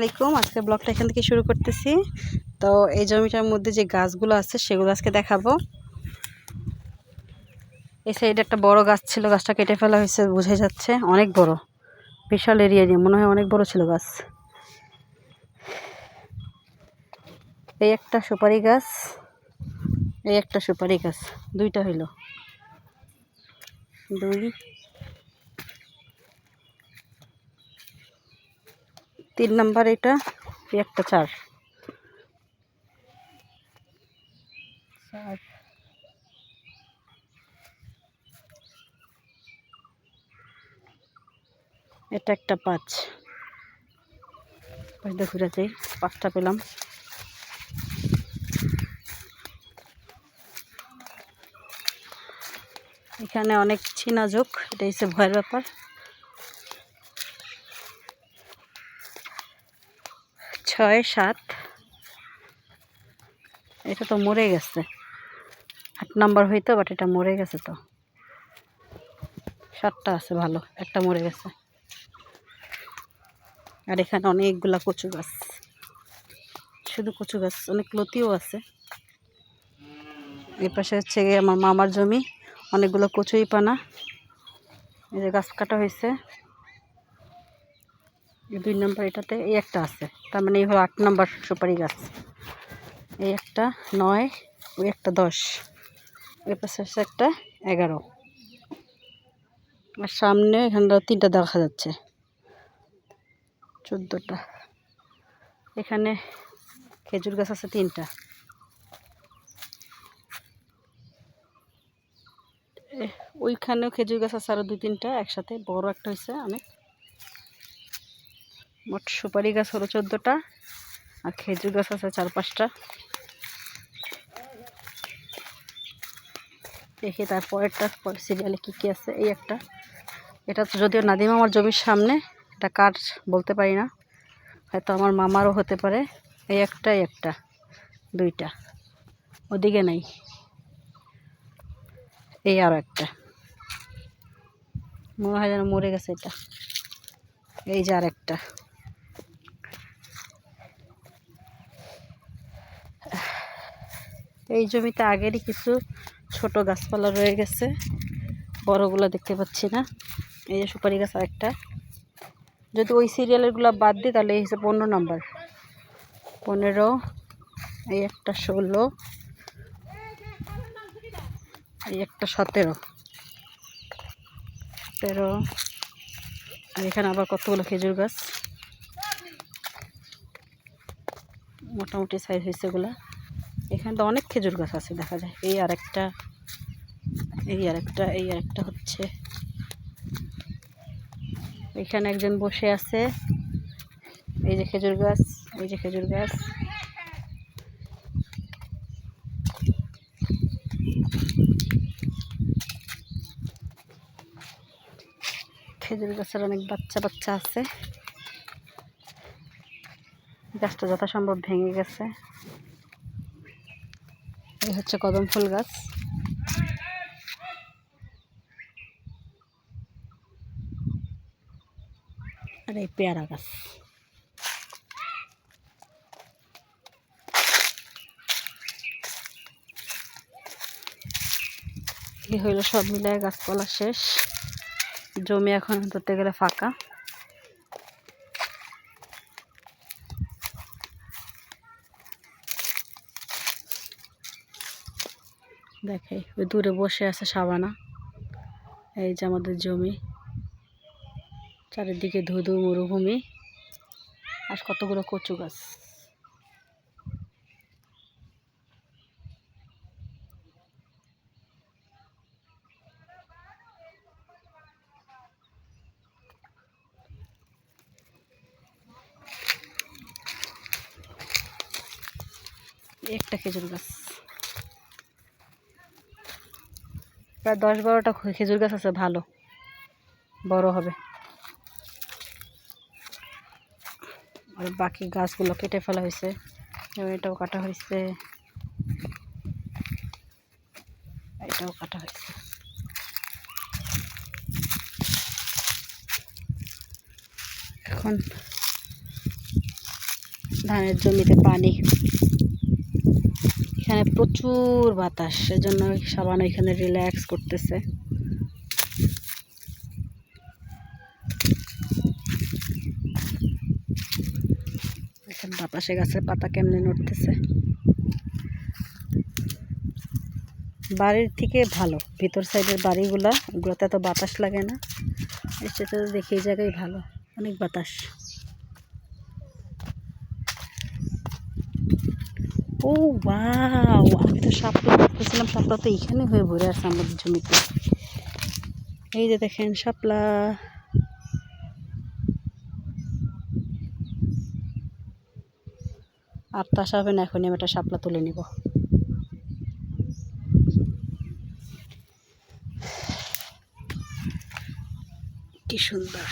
আলাইকুম। আজকে ব্লগটা এখান থেকে শুরু করতেছি। তো এই জমিটার মধ্যে যে গাছগুলো আছে, সেগুলো আজকে দেখাবো। এই সাইডে একটা বড় গাছ ছিল, গাছটা কেটে ফেলা হয়েছে বোঝা যাচ্ছে। অনেক বড়। বিশাল এরিয়া নিয়ে, মনে হয় অনেক বড় ছিল গাছ। এই একটা সুপারি গাছ, এই একটা সুপারি গাছ, দুইটা হইল। দুই তিন নাম্বার এটা একটা চার। চার। এটা একটা পাঁচ। পাঁচটা ঘুরে যাই পাঁচটা পেলাম। এখানে অনেক ছিনা যোগ এটা হচ্ছে ভয়ের ব্যাপার। ছয়, সাত। এটা তো মরে গেছে। আট নাম্বার হইতো বাট এটা মরে গেছে তো। সাতটা আছে, ভালো। একটা মরে গেছে। আর এখানে অনেকগুলা কচু গাছ। শুধু কচু গাছ, অনেক লতিও আছে। এই পাশে হচ্ছে গিয়ে আমার মামার জমি। অনেকগুলো কচুই পানা এই যে গাছ কাটা হয়েছে। দুই নম্বর এটাতে এই একটা আছে। তার মানে এই হলো আট নম্বর সুপারি গাছ। এই একটা নয়, ওই একটা দশ। ওই পাশে হচ্ছে একটা এগারো। আর সামনে এখানটা তিনটা দেখা যাচ্ছে। চোদ্দোটা। এখানে খেজুর গাছ আছে তিনটা। ওইখানেও খেজুর গাছ আছে আরও দুই তিনটা, একসাথে। বড় একটা হয়েছে অনেক। মোট সুপারি গাছ হলো চোদ্দোটা, আর খেজুর গাছ আছে চার পাঁচটা। দেখি তারপরেরটা পরের সিরিয়ালে কী কী আছে, এই একটা। এটা তো যদিও নাদিম আমার জমির সামনে, এটা কার বলতে পারি না। হয়তো আমার মামারও হতে পারে। এই একটা একটা, দুইটা। ওদিকে নাই। এই আরও একটা। মনে হয় যেন মরে গেছে এটা। এই যে আর একটা এই জমিতে আগেরই কিছু ছোট গাছপালা রয়ে গেছে। বড়গুলো দেখতে পাচ্ছি না। এই যে সুপারি গাছ একটা যদি ওই সিরিয়ালেরগুলো বাদ দিই, তাহলে এই হচ্ছে পনেরো নাম্বার। পনেরো, এই একটা ষোলো, এই একটা সতেরো। সতেরো, আর এখানে আবার কতগুলো খেজুর গাছ? মোটামুটি সাইজ হয়েছে এগুলা। এখানে তো অনেক খেজুর গাছ আছে, দেখা যায়। এই আর একটা এই আর একটা এই আর একটা হচ্ছে। এখানে একজন বসে আছে। এই যে খেজুর গাছ, এই যে খেজুর গাছ। খেজুর গাছের অনেক বাচ্চা বাচ্চা আছে। গাছটা যথাসম্ভব ভেঙে গেছে। এই হচ্ছে কদম ফুল গাছ। আর এই পেয়ারা গাছ। হইল সব মিলায় গাছপালা শেষ। জমি এখন ধরতে গেলে ফাঁকা। দেখে, ওই দূরে বসে আছে সাবানা। এই যে আমাদের জমি। চারিদিকে ধুধু মরুভূমি। আর কতগুলো কচু গাছ। একটা খেজুর গাছ। প্রায় দশ বারোটা খেজুর গাছ আছে, ভালো। বড় হবে। আর বাকি গাছগুলো কেটে ফেলা হয়েছে। এটাও কাটা হয়েছে। এটাও কাটা হয়েছে। এখন ধানের জমিতে পানি এখানে প্রচুর বাতাস, সেজন্য সাবান এখানে রিল্যাক্স করতেছে। এখন বাতাসে গাছের পাতা কেমনে নড়তেছে? বাড়ির থেকে ভালো, ভিতর সাইডের বাড়িগুলা, ওগুলোতে এত বাতাস লাগে না। এর সাথে দেখি এই জায়গায় ভালো, অনেক বাতাস। ও বাও আমি তো সাপটা দেখতেছিলাম সাপটা তো এইখানে হয়ে ভরে আছে আমাদের জমিতে। এই যে দেখেন শাপলা আর তাসা হবে না, এখনই আমি একটা শাপলা তুলে নিব। কি সুন্দর।